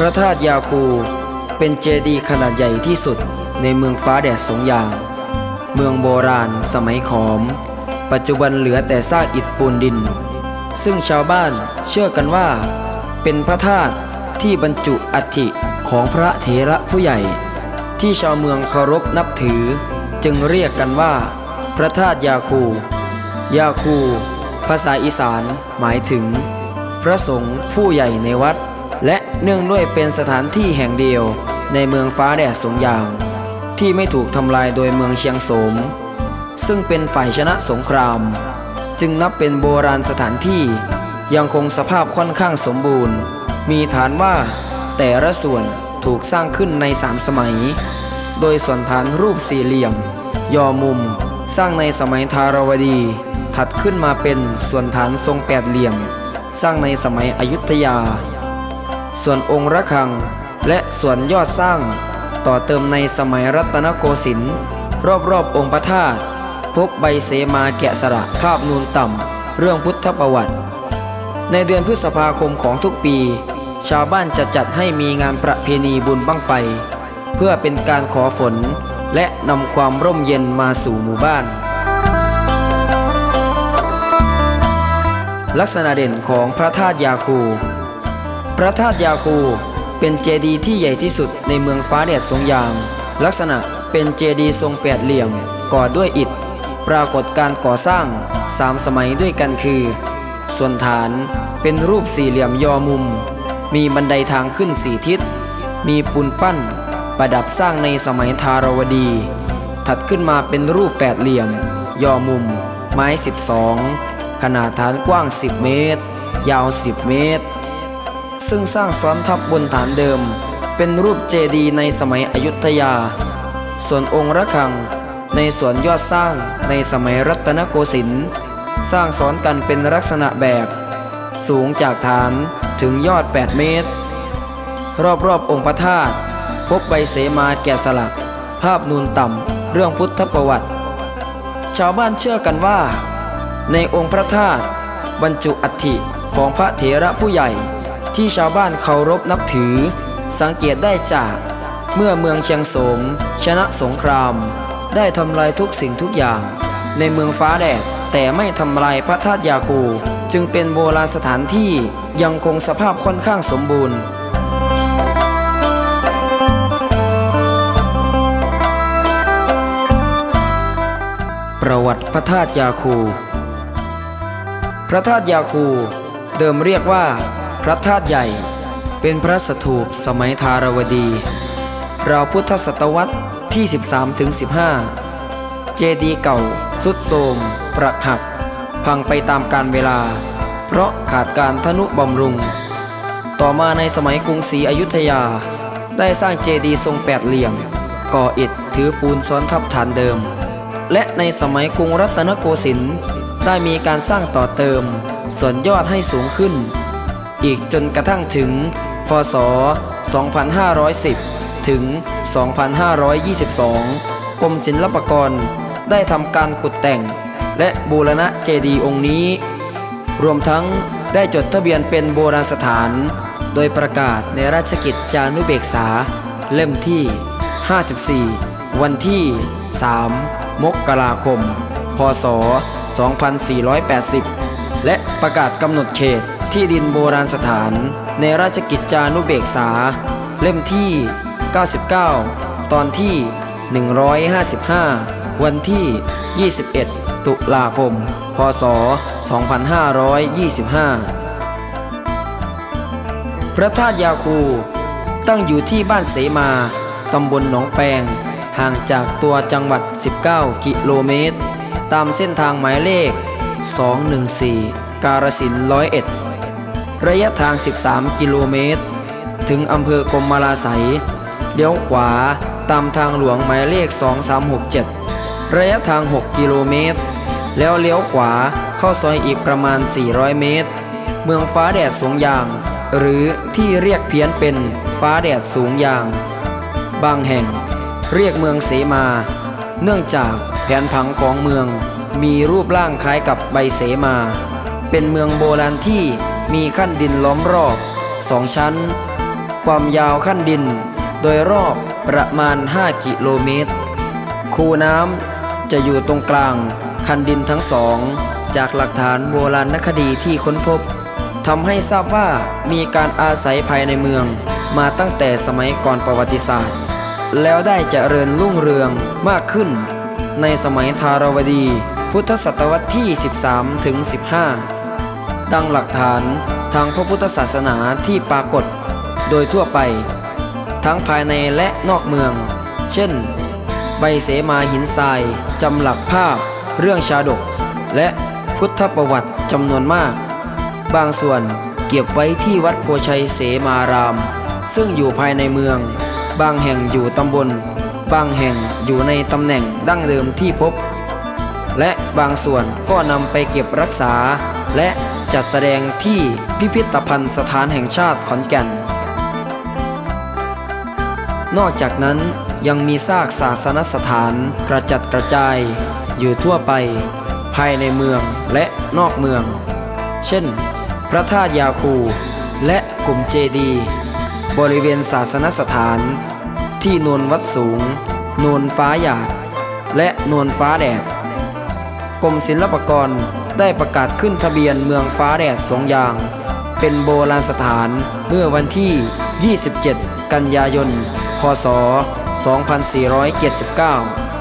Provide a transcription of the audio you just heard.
พระธาตุยาคู เป็นเจดีย์ขนาดใหญ่ที่สุดในเมืองฟ้าแดดสงยางเมืองโบราณสมัยขอม ปัจจุบันเหลือแต่ซากอิฐปูนดิน ซึ่งชาวบ้านเชื่อกันว่า เป็นพระธาตุที่บรรจุอัฐิของพระเถระผู้ใหญ่ ที่ชาวเมืองเคารพนับถือ จึงเรียกกันว่า พระธาตุยาคู ยาคู ภาษาอีสานหมายถึง พระสงฆ์ผู้ใหญ่ในวัด และเนื่องด้วยเป็นสถานที่แห่งเดียวในเมืองฟ้าแดดสงยางที่ไม่ถูกทำลายโดยเมืองเชียงโสม ซึ่งเป็นฝ่ายชนะสงคราม จึงนับเป็นโบราณสถานที่ยังคงสภาพค่อนข้างสมบูรณ์ มีฐานว่าแต่ละส่วนถูกสร้างขึ้นในสามสมัย โดยส่วนฐานรูปสี่เหลี่ยมยอมุม สร้างในสมัยทารวดี ถัดขึ้นมาเป็นส่วนฐานทรงแปดเหลี่ยม สร้างในสมัยอยุธยา ส่วนองค์ระฆัง และส่วนยอดสร้าง ต่อเติมในสมัยรัตนโกสินทร์รอบๆองค์พระธาตุพบใบเสมาแกะสลักภาพนูนต่ำ เรื่องพุทธประวัติ ในเดือนพฤษภาคมของทุกปี ชาวบ้านจะจัดให้มีงานประเพณีบุญบั้งไฟ เพื่อเป็นการขอฝนและนำความร่มเย็นมาสู่หมู่บ้าน ลักษณะเด่นของพระธาตุยาคู พระธาตุยาคู เป็นเจดีย์ที่ใหญ่ที่สุดในเมืองฟ้าแดดสงยางลักษณะเป็นเจดีย์ทรงแปดเหลี่ยม ก่อด้วยอิฐ ปรากฏการก่อสร้างสามสมัยด้วยกันคือ ส่วนฐานเป็นรูปสี่เหลี่ยมยอมุม มีบันไดทางขึ้นสี่ทิศ มีปูนปั้น ประดับสร้างในสมัยทารวดี ถัดขึ้นมาเป็นรูปแปดเหลี่ยม ยอมุม ไม้ 12 ขนาดฐานกว้าง 10 เมตร ยาว 10 เมตร ซึ่งสร้างซ้อนทับบนฐานเดิม เป็นรูปเจดีย์ในสมัยอยุธยา ส่วนองค์ระฆัง ในส่วนยอดสร้างในสมัยรัตนโกสินทร์สร้างซ้อนกันเป็นลักษณะแบบ สูงจากฐานถึงยอด 8 เมตร รอบๆอองค์พระธาตุพบใบเสมาแกะสลัก ภาพนูนต่ำเรื่องพุทธประวัติ ชาวบ้านเชื่อกันว่า ในองค์พระธาตุบรรจุอัฐิของพระเถระผู้ใหญ่ ที่ชาวบ้านเคารพนับถือ สังเกตได้จากเมื่อเมืองเชียงสม ชนะสงคราม ได้ทำลายทุกสิ่งทุกอย่าง ในเมืองฟ้าแดดแต่ไม่ทำลายพระธาตุยาคู จึงเป็นโบราณสถานที่ยังคงสภาพค่อนข้างสมบูรณ์ประวัติพระธาตุยาคู พระธาตุยาคู เดิมเรียกว่า ระธาตุใหญ่ เป็นพระสถูปสมัยทารวดี ราวพุทธศตวรรษที่ 13ถึง15เจดีย์เก่าสุดโทรมปรักหัก พังไปตามกาลเวลา เพราะขาดการทนุบำรุง ต่อมาในสมัยกรุงศรีอยุธยา ได้สร้างเจดีย์ทรงแปดเหลี่ยม ก่ออิฐถือปูนซ้อนทับฐานเดิม และในสมัยกรุงรัตนโกสินทร์ได้มีการสร้างต่อเติม ส่วนยอดให้สูงขึ้น อีกจนกระทั่งถึง พศ 2510 ถึง 2522 กรมศิลปากรได้ทำการขุดแต่ง และบูรณะเจดีย์องค์นี้ รวมทั้งได้จดทะเบียนเป็นโบราณสถาน โดยประกาศในราชกิจจานุเบกษา เล่มที่ 54 วันที่ 3 มกราคม พศ 2480 และประกาศกำหนดเขต ที่ดินโบราณสถาน ในราชกิจจานุเบกษา เล่มที่ 99 ตอนที่ 155 วันที่ 21 ตุลาคม พศ 2525 พระธาตุยาคูตั้งอยู่ที่บ้านเสมา ตำบลหนองแปง ห่างจากตัวจังหวัด 19 กิโลเมตร ตามเส้นทางหมายเลข 214 การสินร้อยเอ็ด ระยะทาง 13 กิโลเมตร ถึงอำเภอกรมมาลาไสยเลี้ยวขวาตามทางหลวงหมายเลข 2367 ระยะทาง 6 กิโลเมตร แล้วเลี้ยวขวาเข้าซอยอีกประมาณ 400 เมตร เมืองฟ้าแดดสูงยาง หรือที่เรียกเพี้ยนเป็นฟ้าแดดสูงยาง บางแห่งเรียกเมืองเสมา เนื่องจากแผนผังของเมืองมีรูปร่างคล้ายกับใบเสมา เป็นเมืองโบราณที่ มีขั้นดินล้อมรอบสองชั้น ความยาวขั้นดิน โดยรอบประมาณ 5 กิโลเมตร คูน้ำจะอยู่ตรงกลางคันดินทั้งสอง จากหลักฐานโบราณคดีที่ค้นพบทำให้ทราบว่ามีการอาศัยภายในเมือง มาตั้งแต่สมัยก่อนประวัติศาสตร์ แล้วได้เจริญรุ่งเรืองมากขึ้น ในสมัยทารวดี พุทธศตวรรษที่ 13 ถึง 15 ดังหลักฐานทางพระพุทธศาสนาที่ปรากฏโดยทั่วไป ทั้งภายในและนอกเมือง เช่น ใบเสมาหินทรายจำหลักภาพ เรื่องชาดก และพุทธประวัติจำนวนมาก บางส่วนเก็บไว้ที่วัดโพชัยเสมาราม ซึ่งอยู่ภายในเมือง บางแห่งอยู่ตำบล บางแห่งอยู่ในตำแหน่งดั้งเดิมที่พบ และบางส่วนก็นำไปเก็บรักษาและ จัดแสดงที่พิพิธภัณฑ์สถานแห่งชาติขอนแก่น นอกจากนั้นยังมีซากศาสนสถานกระจัดกระจายอยู่ทั่วไป ภายในเมืองและนอกเมือง เช่น พระธาตุยาคู และกลุ่มเจดี บริเวณศาสนสถาน ที่นวลวัดสูงนวลฟ้าหยาด และนวลฟ้าแดดกรมศิลปากร ได้ประกาศขึ้นทะเบียนเมืองฟ้าแดดสองอย่าง เป็นโบราณสถานเมื่อวันที่ 27 กันยายน พศ 2479